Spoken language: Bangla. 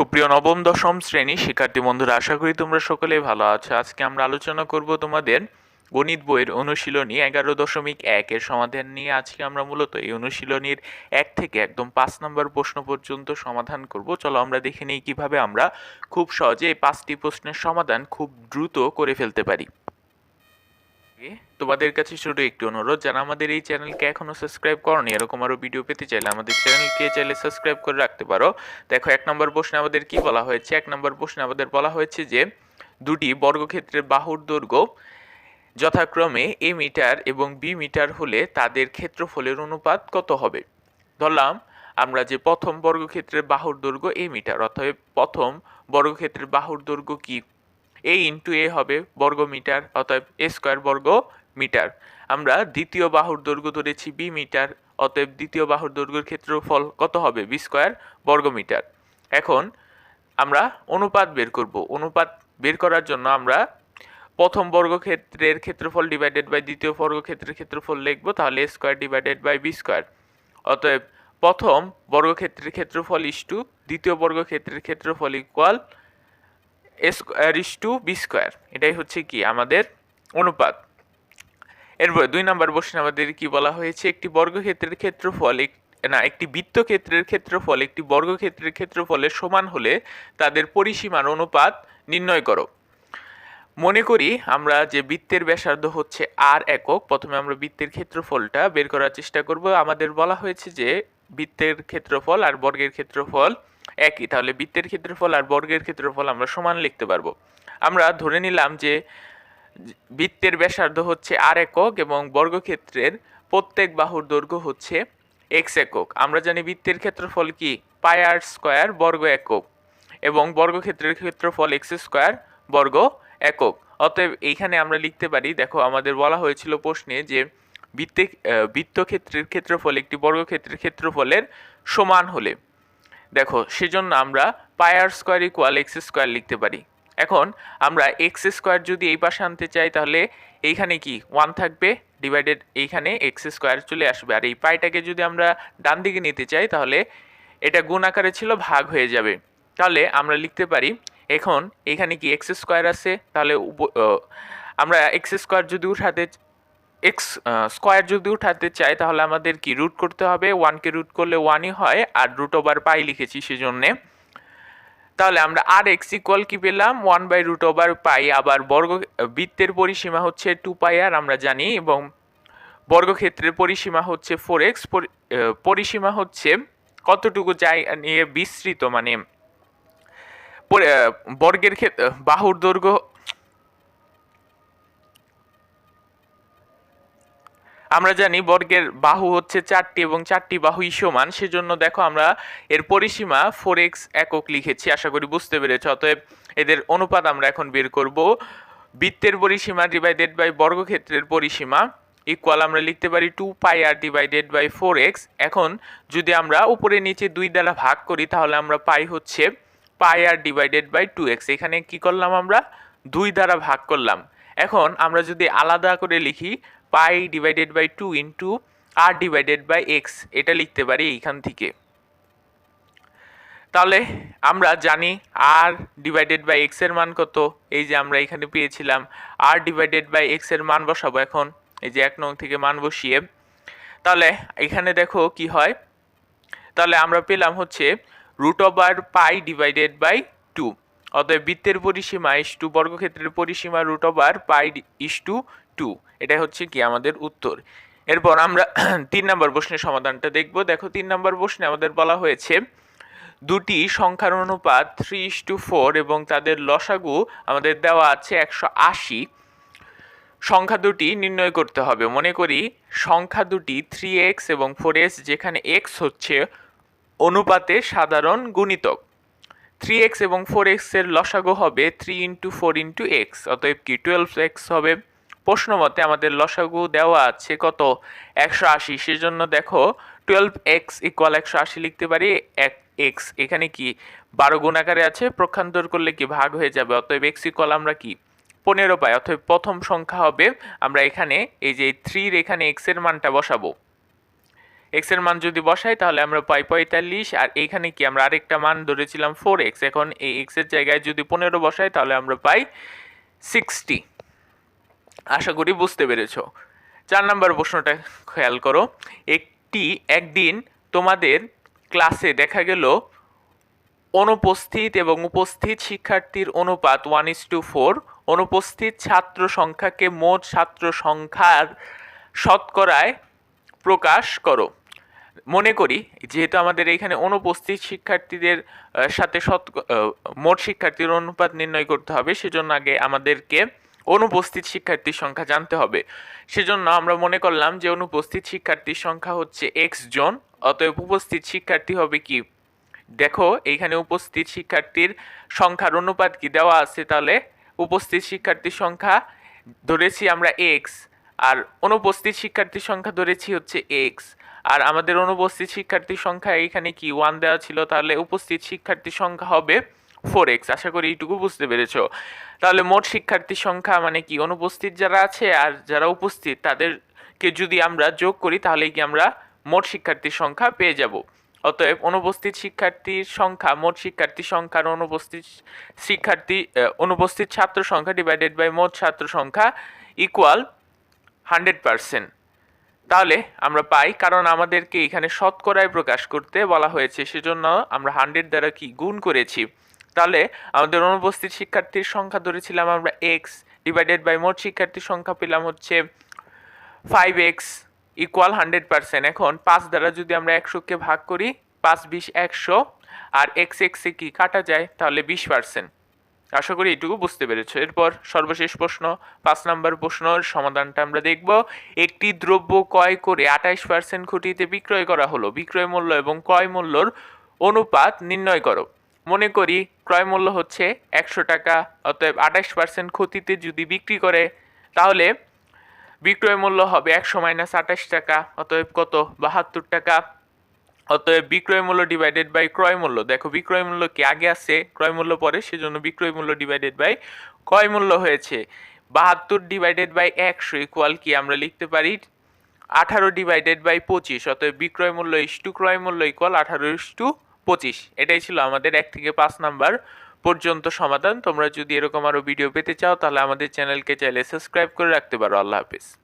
সুপ্রিয় নবম, দশম শ্রেণি শিক্ষার্থী বন্ধুরা, আশা করি তোমরা সকলে ভালো আছো। আজকে আমরা আলোচনা করব তোমাদের গণিত বইয়ের অনুশীলনী এগারো দশমিক একের সমাধান নিয়ে। আজকে আমরা মূলত এই অনুশীলনীর এক থেকে একদম পাঁচ নম্বর প্রশ্ন পর্যন্ত সমাধান করব। চলো আমরা দেখে নিই কীভাবে আমরা খুব সহজে এই পাঁচটি প্রশ্নের সমাধান খুব দ্রুত করে ফেলতে পারি। তোমাদের কাছে শুধু একটি অনুরোধ, যারা আমাদের এই চ্যানেলকে এখনও সাবস্ক্রাইব করনি, এরকম আরও ভিডিও পেতে চাইলে আমাদের চ্যানেলকে চাইলে সাবস্ক্রাইব করে রাখতে পারো। দেখো, এক নম্বর প্রশ্নে আমাদের কি বলা হয়েছে? এক নম্বর প্রশ্নে আমাদের বলা হয়েছে যে, দুটি বর্গক্ষেত্রের বাহুর দৈর্ঘ্য যথাক্রমে এ মিটার এবং বি মিটার হলে তাদের ক্ষেত্রফলের অনুপাত কত হবে? ধরলাম, আমরা যে প্রথম বর্গক্ষেত্রের বাহুর দৈর্ঘ্য এ মিটার, অর্থাৎ প্রথম বর্গক্ষেত্রের বাহুর দৈর্ঘ্য কি? এ ইন্টু এ হবে বর্গ মিটার, অতএব এ স্কোয়ার বর্গ মিটার। আমরা দ্বিতীয় বাহুর দৈর্ঘ্য ধরেছি বি মিটার, অতএব দ্বিতীয় বাহুর দৈর্ঘ্যের ক্ষেত্রফল কত হবে? বি স্কোয়ার বর্গ মিটার এখন আমরা অনুপাত বের করব। অনুপাত বের করার জন্য আমরা প্রথম বর্গক্ষেত্রের ক্ষেত্রফল ডিভাইডেড বাই দ্বিতীয় বর্গক্ষেত্রের ক্ষেত্রফল লিখব, তাহলে square divided by B square. অতএব প্রথম বর্গক্ষেত্রের ক্ষেত্রফল ইস টু দ্বিতীয় বর্গক্ষেত্রের ক্ষেত্রফল equal A square is to B square এটাই হচ্ছে কি? আমাদের অনুপাত। এরপর দুই নম্বর প্রশ্নে আমাদের কি বলা হয়েছে? একটি বর্গক্ষেত্রের ক্ষেত্রফল না, একটি বৃত্তক্ষেত্রের ক্ষেত্রফল, একটি বর্গক্ষেত্রের ক্ষেত্রফলের সমান হলে তাদের পরিসীমার অনুপাত নির্ণয় করো। মনে করি আমরা যে বৃত্তের ব্যাসার্ধ হচ্ছে আর একক, প্রথমে আমরা বৃত্তের ক্ষেত্রফলটা বের করার চেষ্টা করব। আমাদের বলা হয়েছে যে বৃত্তের ক্ষেত্রফল আর বর্গের ক্ষেত্রফল একই, তাহলে বৃত্তের ক্ষেত্রফল আর বর্গের ক্ষেত্রফল আমরা সমান লিখতে পারব। আমরা ধরে নিলাম যে বৃত্তের ব্যাসার্ধ হচ্ছে আর একক এবং বর্গক্ষেত্রের প্রত্যেক বাহুর দৈর্ঘ্য হচ্ছে এক্স একক। আমরা জানি বৃত্তের ক্ষেত্রফল কি? পাই আর স্কোয়ার বর্গ একক এবং বর্গক্ষেত্রের ক্ষেত্রফল এক্স স্কোয়ার বর্গ একক। অতএব এইখানে আমরা লিখতে পারি, দেখো আমাদের বলা হয়েছিল প্রশ্নে যে বৃত্তে বৃত্তক্ষেত্রের ক্ষেত্রফল একটি বর্গক্ষেত্রের ক্ষেত্রফলের সমান হলে। দেখো, সেজন্য আমরা পাই R square equal X square লিখতে পারি। এখন আমরা এক্স স্কোয়ার যদি এই পাশে আনতে চাই, তাহলে এইখানে কি? ওয়ান থাকবে ডিভাইডেড এইখানে এক্স স্কোয়ার চলে আসবে। আর এই পাইটাকে যদি আমরা ডান দিকে নিতে চাই, তাহলে এটা গুণ আকারে ছিল ভাগ হয়ে যাবে। তাহলে আমরা লিখতে পারি, এখন এখানে কি এক্স স্কোয়ার আছে? তাহলে আমরা এক্স স্কোয়ার যদি উঠাতে এক্স স্কোয়ার যদি উঠাতে চাই, তাহলে আমাদের কি রুট করতে হবে? ওয়ানকে রুট করলে ওয়ানই হয়, আর রুট ওভার পাই লিখেছি সেজন্যে। তাহলে আমরা আর এক্স ইকুয়াল কী পেলাম? One by root over pi আবার বর্গ, বৃত্তের পরিসীমা হচ্ছে টু পাই আর আমরা জানি, এবং বর্গক্ষেত্রের পরিসীমা হচ্ছে ফোর এক্স পরিসীমা হচ্ছে কতটুকু জায়গা নিয়ে বিস্তৃত মানে বর্গের ক্ষেত্রে বাহুর দৈর্ঘ্য আমরা জানি বর্গের বাহু হচ্ছে চারটি এবং চারটি বাহুই সমান। সেজন্য দেখো আমরা এর পরিসীমা ফোর এক্স একক লিখেছি। আশা করি বুঝতে পেরেছ। অতএব এদের অনুপাত আমরা এখন বের করব। বৃত্তের পরিসীমা ডিভাইডেড বাই বর্গক্ষেত্রের পরিসীমা ইকুয়াল আমরা লিখতে পারি two pi R divided by four X এখন যদি আমরা উপরে নিচে দুই দ্বারা ভাগ করি, তাহলে আমরা পাই হচ্ছে pi R divided by two X এখানে কী করলাম আমরা? দুই দ্বারা ভাগ করলাম। এখন আমরা যদি আলাদা করে লিখি, pi divided by two into R divided by X এটা লিখতে পারি এইখান থেকে। তাহলে আমরা জানি আর ডিভাইডেড বাই এক্সের মান কত, এই যে আমরা এখানে পেয়েছিলাম আর ডিভাইডেড বাই এক্সের মান বসাবো এখন, এই যে এক নং থেকে মান বসিয়ে। তাহলে এখানে দেখো কি হয়, তাহলে আমরা পেলাম হচ্ছে root over pi divided by two অতএব বৃত্তের পরিসীমা ইস টু বর্গক্ষেত্রের পরিসীমা root over pi is to two এটা হচ্ছে কি আমাদের উত্তর। এরপর আমরা তিন নম্বর প্রশ্নের সমাধানটা দেখব। দেখো, তিন নম্বর প্রশ্নে আমাদের বলা হয়েছে, দুটি সংখ্যার অনুপাত থ্রি ইস টু ফোর এবং তাদের লসাগু আমাদের দেওয়া আছে একশো আশি। সংখ্যা দুটি নির্ণয় করতে হবে। মনে করি সংখ্যা দুটি থ্রি এক্স এবং ফোর এক্স যেখানে এক্স হচ্ছে অনুপাতে সাধারণ গুণিতক। থ্রি এক্স এবং ফোর এক্সের লসাগু হবে three into four into X অতএব কি টুয়েলভ এক্স হবে? প্রশ্ন মতে আমাদের লসাগু দেওয়া আছে কত? একশো আশি, সেজন্য দেখো টুয়েলভ এক্স ইকুয়াল একশো আশি লিখতে পারি, এক এক্স এখানে কি বারো গুণাকারে আছে, প্রক্ষান্তর করলে কি ভাগ হয়ে যাবে, অতএব এক্স ইকুয়াল আমরা কি? পনেরো পাই, অতএব প্রথম সংখ্যা হবে, আমরা এখানে এই যে থ্রির এখানে এক্সের মানটা বসাবো। এক্সের মান যদি বসাই, তাহলে আমরা পাই পঁয়তাল্লিশ, আর এইখানে কি আমরা আরেকটা মান ধরেছিলাম ফোর এক্স এখন এই এক্সের জায়গায় যদি পনেরো বসাই, তাহলে আমরা পাই সিক্সটি আশা করি বুঝতে পেরেছ। চার নম্বর প্রশ্নটা খেয়াল করো। একটি একদিন তোমাদের ক্লাসে দেখা গেল অনুপস্থিত এবং উপস্থিত শিক্ষার্থীর অনুপাত ওয়ান ইস টু ফোর অনুপস্থিত ছাত্র সংখ্যাকে মোট ছাত্র সংখ্যার শতকরায় প্রকাশ করো। মনে করি, যেহেতু আমাদের এখানে অনুপস্থিত শিক্ষার্থীদের সাথে শত মোট শিক্ষার্থীর অনুপাত নির্ণয় করতে হবে, সেজন্য আগে আমাদেরকে অনুপস্থিত শিক্ষার্থীর সংখ্যা জানতে হবে। সেজন্য আমরা মনে করলাম যে অনুপস্থিত শিক্ষার্থীর সংখ্যা হচ্ছে এক্স জন, অতএব উপস্থিত শিক্ষার্থী হবে কি? দেখো এইখানে উপস্থিত শিক্ষার্থীর সংখ্যার অনুপাত কি দেওয়া আছে তাহলে? উপস্থিত শিক্ষার্থীর সংখ্যা ধরেছি আমরা এক্স আর অনুপস্থিত শিক্ষার্থীর সংখ্যা ধরেছি হচ্ছে এক্স আর আমাদের অনুপস্থিত শিক্ষার্থীর সংখ্যা এখানে কি? ওয়ান দেওয়া ছিল, তাহলে উপস্থিত শিক্ষার্থীর সংখ্যা হবে ফোর এক্স আশা করি এইটুকু বুঝতে পেরেছ। তাহলে মোট শিক্ষার্থীর সংখ্যা মানে কি? অনুপস্থিত যারা আছে আর যারা উপস্থিত, তাদেরকে যদি আমরা যোগ করি তাহলে কি আমরা মোট শিক্ষার্থীর সংখ্যা পেয়ে যাব। অতএব অনুপস্থিত শিক্ষার্থীর সংখ্যা, মোট শিক্ষার্থী সংখ্যার অনুপস্থিত শিক্ষার্থী অনুপস্থিত ছাত্র সংখ্যা ডিভাইডেড বাই মোট ছাত্র সংখ্যা ইকুয়াল হান্ড্রেড পারসেন্ট। তাহলে আমরা পাই, কারণ আমাদেরকে এখানে শতকরায় প্রকাশ করতে বলা হয়েছে, সেজন্য আমরা হান্ড্রেড দ্বারা কি গুণ করেছি। তাহলে আমাদের অনুপস্থিত শিক্ষার্থীর সংখ্যা ধরেছিলাম আমরা এক্স ডিভাইডেড বাই মোট শিক্ষার্থীর সংখ্যা পেলাম হচ্ছে five X equal hundred percent. এখন পাঁচ দ্বারা যদি আমরা একশোকে ভাগ করি, পাঁচ, বিশ, একশো, আর এক্স এক্সে কি কাটা যায়? তাহলে বিশ পার্সেন্ট। আশা করি এটুকু বুঝতে পেরেছ। এরপর সর্বশেষ প্রশ্ন, পাঁচ নম্বর প্রশ্নের সমাধানটা আমরা দেখব। একটি দ্রব্য ক্রয় করে আঠাইশ পার্সেন্ট খুঁটিতে বিক্রয় করা হলো। বিক্রয় মূল্য এবং ক্রয় মূল্যর অনুপাত নির্ণয় করো। মনে করি ক্রয় মূল্য হচ্ছে একশো টাকা, অতএব আঠাইশ পার্সেন্ট ক্ষতিতে যদি বিক্রি করে, তাহলে বিক্রয় মূল্য হবে একশো মাইনাস আঠাশ টাকা, অতএব কত? বাহাত্তর টাকা। অতএব বিক্রয় মূল্য ডিভাইডেড বাই ক্রয় মূল্য। দেখো, বিক্রয় মূল্য কি আগে আছে ক্রয় মূল্য পরে, সেজন্য বিক্রয় মূল্য ডিভাইডেড বাই ক্রয় মূল্য হয়েছে। বাহাত্তর ডিভাইডেড বাই একশো ইকুয়াল কি আমরা লিখতে পারি? আঠারো ডিভাইডেড বাই পঁচিশ। অতএব বিক্রয় মূল্য ইস টু ক্রয় মূল্য ইকুয়াল আঠারো ইস টু পঁচিশ। এটাই ছিল আমাদের এক থেকে পাঁচ নাম্বার পর্যন্ত সমাধান। তোমরা যদি এরকম আরও ভিডিও পেতে চাও, তাহলে আমাদের চ্যানেলকে চাইলে সাবস্ক্রাইব করে রাখতে পারো। আল্লাহ হাফিজ।